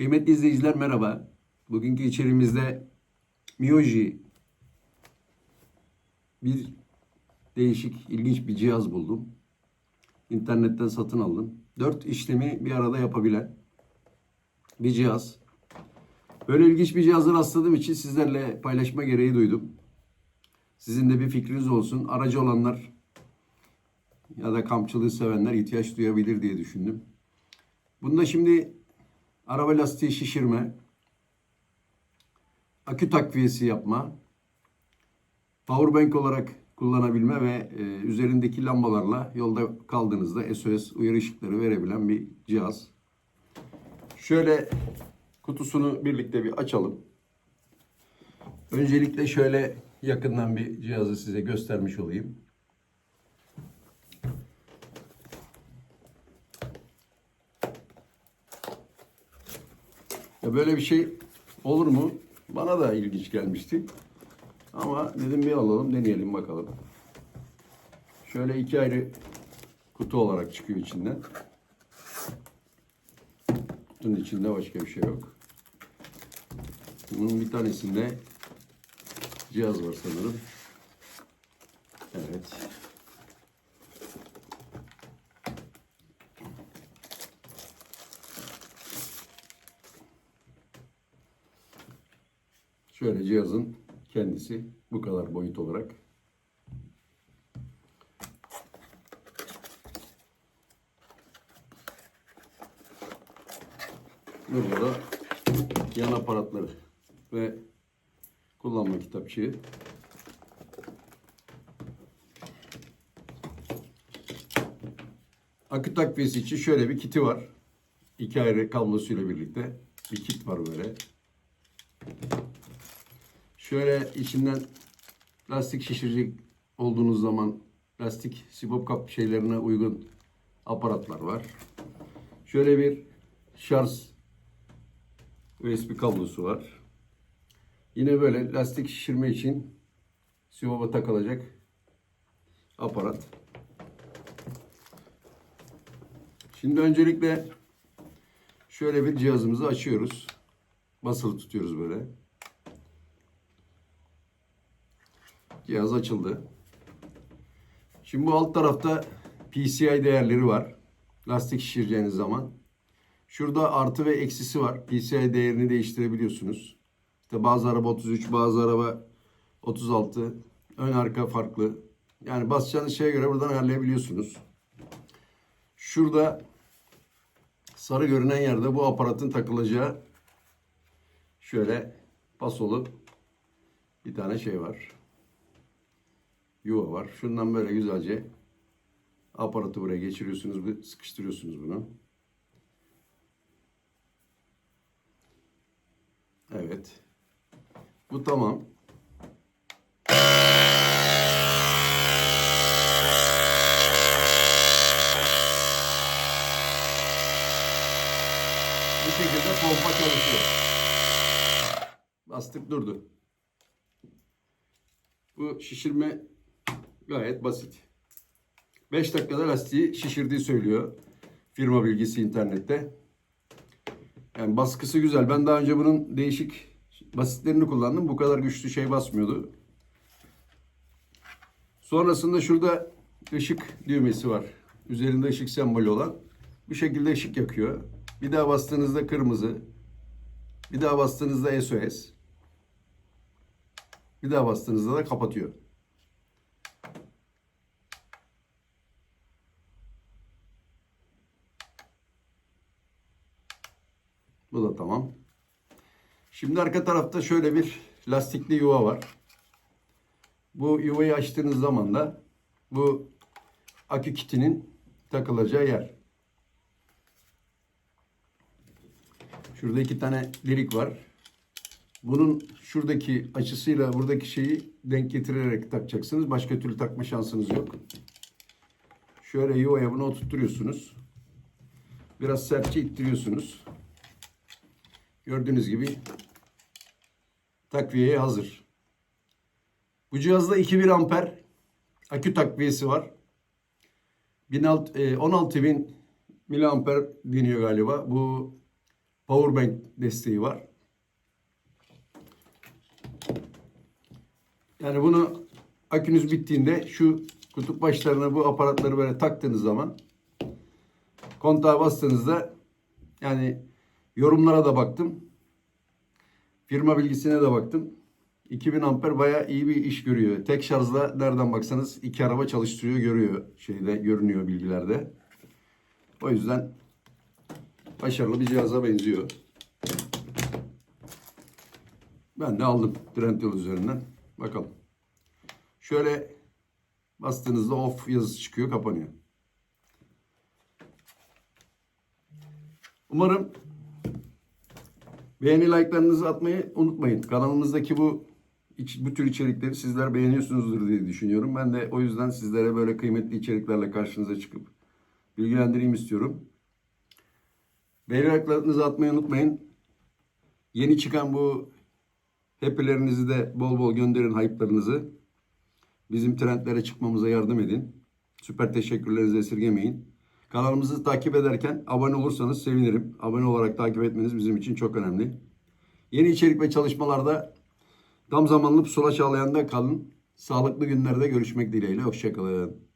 Kıymetli izleyiciler merhaba. Bugünkü içeriğimizde Miyoji bir değişik, ilginç bir cihaz buldum. İnternetten satın aldım. Dört işlemi bir arada yapabilen bir cihaz. Böyle ilginç bir cihaza rastladığım için sizlerle paylaşma gereği duydum. Sizin de bir fikriniz olsun. Aracı olanlar ya da kampçılığı sevenler ihtiyaç duyabilir diye düşündüm. Bunda şimdi araba lastiği şişirme, akü takviyesi yapma, powerbank olarak kullanabilme ve e, üzerindeki lambalarla yolda kaldığınızda SOS uyarı ışıkları verebilen bir cihaz. Şöyle kutusunu birlikte bir açalım. Öncelikle şöyle yakından bir cihazı size göstermiş olayım. Ya böyle bir şey olur mu? Bana da ilginç gelmişti. Ama dedim bir alalım deneyelim bakalım. Şöyle iki ayrı kutu olarak çıkıyor içinden. Kutunun içinde başka bir şey yok. Bunun bir tanesinde cihaz var sanırım. Evet. Şöyle cihazın kendisi bu kadar boyut olarak. Burada da yan aparatları ve kullanma kitapçığı. Akü takviyesi için şöyle bir kiti var. İki ayrı kablosuyla birlikte bir kit var böyle. Şöyle içinden lastik şişirecek olduğunuz zaman lastik sibop kap şeylerine uygun aparatlar var. Şöyle bir şarj USB kablosu var. Yine böyle lastik şişirme için sibopa takılacak aparat. Şimdi öncelikle şöyle bir cihazımızı açıyoruz. Basılı tutuyoruz böyle. Cihaz açıldı. Şimdi bu alt tarafta PCI değerleri var. Lastik şişireceğiniz zaman. Şurada artı ve eksisi var. PCI değerini değiştirebiliyorsunuz. İşte bazı araba 33, bazı araba 36. Ön arka farklı. Yani basacağınız şeye göre buradan ayarlayabiliyorsunuz. Şurada sarı görünen yerde bu aparatın takılacağı şöyle pasolu bir tane şey var yuva var. Şundan böyle güzelce aparatı buraya geçiriyorsunuz, sıkıştırıyorsunuz bunu. Evet. Bu tamam. Bu şekilde pompa çalışıyor. Bastık durdu. Bu şişirme gayet basit. 5 dakikada lastiği şişirdiği söylüyor. Firma bilgisi internette. Yani baskısı güzel. Ben daha önce bunun değişik basitlerini kullandım. Bu kadar güçlü şey basmıyordu. Sonrasında şurada ışık düğmesi var. Üzerinde ışık sembolü olan. Bu şekilde ışık yakıyor. Bir daha bastığınızda kırmızı. Bir daha bastığınızda SOS. Bir daha bastığınızda da kapatıyor. Bu da tamam. Şimdi arka tarafta şöyle bir lastikli yuva var. Bu yuvayı açtığınız zaman da bu akü kitinin takılacağı yer. Şurada iki tane delik var. Bunun şuradaki açısıyla buradaki şeyi denk getirerek takacaksınız. Başka türlü takma şansınız yok. Şöyle yuvaya bunu oturtturuyorsunuz. Biraz sertçe ittiriyorsunuz. Gördüğünüz gibi takviyeye hazır. Bu cihazda 2000 amper akü takviyesi var. 16 bin miliamper deniyor galiba. Bu Powerbank desteği var. Yani bunu akünüz bittiğinde şu kutup başlarına bu aparatları böyle taktığınız zaman kontağa bastığınızda yani yorumlara da baktım. Firma bilgisine de baktım. 2000 amper bayağı iyi bir iş görüyor. Tek şarjla nereden baksanız iki araba çalıştırıyor görüyor şeyde görünüyor bilgilerde. O yüzden başarılı bir cihaza benziyor. Ben de aldım Trendyol üzerinden. Bakalım. Şöyle bastığınızda off yazısı çıkıyor, kapanıyor. Umarım beğeni like'larınızı atmayı unutmayın. Kanalımızdaki bu bu tür içerikleri sizler beğeniyorsunuzdur diye düşünüyorum. Ben de o yüzden sizlere böyle kıymetli içeriklerle karşınıza çıkıp bilgilendireyim istiyorum. Beğeni like'larınızı atmayı unutmayın. Yeni çıkan bu happy'lerinizi de bol bol gönderin hype'larınızı. Bizim trendlere çıkmamıza yardım edin. Süper teşekkürlerinizi esirgemeyin. Kanalımızı takip ederken abone olursanız sevinirim. Abone olarak takip etmeniz bizim için çok önemli. Yeni içerik ve çalışmalarda tam zamanlı pusula çağlayan da kalın. Sağlıklı günlerde görüşmek dileğiyle. Hoşçakalın.